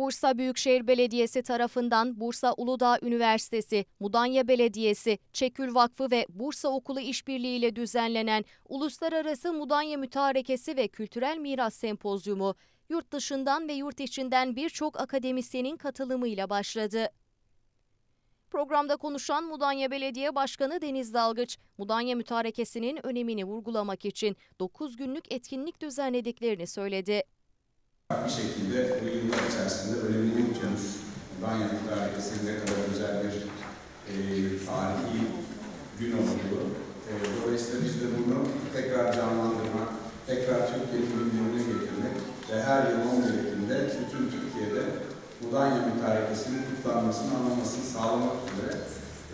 Bursa Büyükşehir Belediyesi tarafından Bursa Uludağ Üniversitesi, Mudanya Belediyesi, Çekül Vakfı ve Bursa Okulu işbirliği ile düzenlenen Uluslararası Mudanya Mütarekesi ve Kültürel Miras Sempozyumu, yurt dışından ve yurt içinden birçok akademisyenin katılımıyla başladı. Programda konuşan Mudanya Belediye Başkanı Deniz Dalgıç, Mudanya Mütarekesi'nin önemini vurgulamak için 9 günlük etkinlik düzenlediklerini söyledi. Bir şekilde bu yıllar içerisinde önemini unutulmuş Mudanya Mütarekesi'nin ne kadar özel bir e, tarihi gün olduğu. E, dolayısıyla biz de bunu tekrar canlandırmak, tekrar Türkiye gündemine getirmek ve her yıl 11 Ekim'de bütün Türkiye'de Mudanya Mütarekesi'nin kutlanmasını, anlamasını sağlamak üzere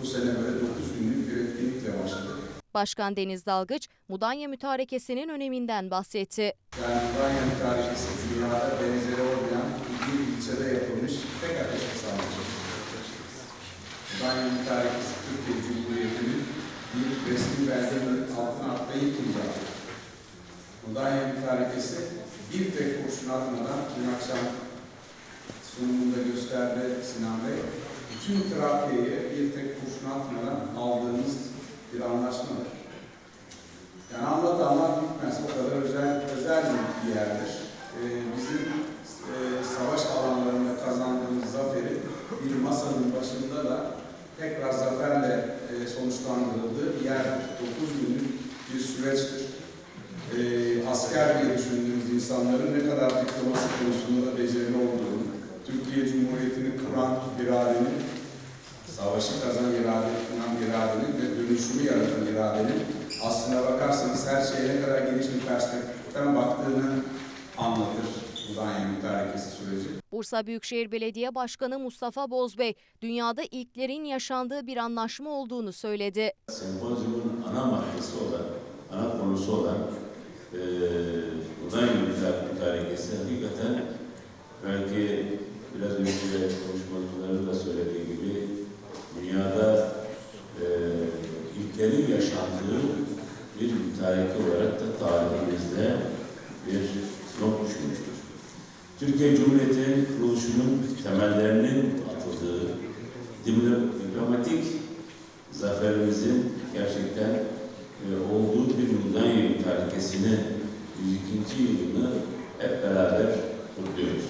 bu sene böyle 9 günlük bir etkinlikle başladık. Başkan Deniz Dalgıç, Mudanya Mütarekesi'nin öneminden bahsetti. Yani Mudanya Mütarekesi dünyada benzeri olmayan bir ilçede yapılmış tek ateşli savaşı. Mudanya Mütarekesi Türkiye Cumhuriyeti'nin bir resmi belgenin ilk imzadır. Mudanya Mütarekesi bir tek kurşun atmadan dün akşam sunumunda gösterdi Sinan Bey. Bütün Trakya'yı bir tek kurşun atmadan aldığımız bir anlaşmadır. Yani anlat anlat bitmez. O kadar özel, özel bir yerdir. Ee, bizim e, savaş alanlarında kazandığımız zaferi bir masanın başında da tekrar zaferle e, sonuçlandırıldığı bir yerdir. 9 günlük bir süreçtir. Ee, asker diye düşündüğümüz insanların ne kadar diplomasi konusunda da becerili olduğunu, Türkiye Cumhuriyeti'ni kuran iradenin, savaşı kazan irade, kuran iradenin ve dönüşümü yaratan iradenin aslına bakarsanız her şeye ne kadar geniş bir perspektiften baktığını anlatır Mudanya Mütarekesi süreci. Bursa Büyükşehir Belediye Başkanı Mustafa Bozbey, dünyada ilklerin yaşandığı bir anlaşma olduğunu söyledi. sempozyumun ana maddesi olan, ana konusu olan eee Mudanya Mütarekesi hakikaten belki biraz önce konuşmacıların da söylediği gibi dünyada eee ilklerin yaşandığı bir mütareke olarak da tarihimizde bir not düşmüştür. Türkiye Cumhuriyeti'nin kuruluşunun temellerinin atıldığı diplo- diplomatik zaferimizin gerçekten e, olduğu bir Mudanya mütarekesinin 102. yılını hep beraber kutluyoruz.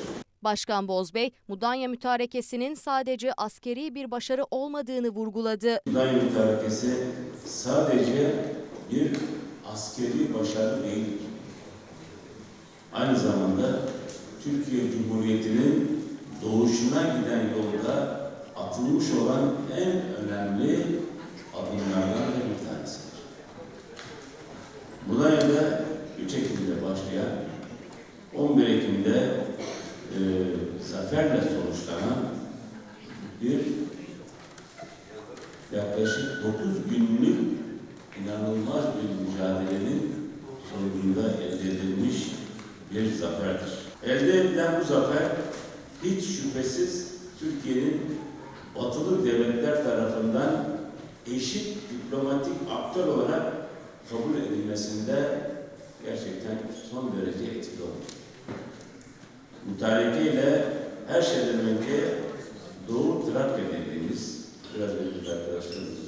Başkan Bozbey, Mudanya Mütarekesi'nin sadece askeri bir başarı olmadığını vurguladı. Mudanya mütarekesi sadece bir askeri başarı değildir. Aynı zamanda Türkiye Cumhuriyeti'nin doğuşuna giden yolda atılmış olan en önemli adımlardan da bir tanesidir. Mudanya'da 3 Ekim'de başlayan 11 Ekim'de e, zaferle sonuçlanan bir yaklaşık 9 günlük inanılmaz bir mücadelenin sonucunda elde edilmiş bir zaferdir. Elde edilen bu zafer hiç şüphesiz Türkiye'nin batılı devletler tarafından eşit diplomatik aktör olarak kabul edilmesinde gerçekten son derece etkili oldu. Mütareke ile her şeyden önce Doğu Trakya dediğimiz, biraz önce arkadaşlarımız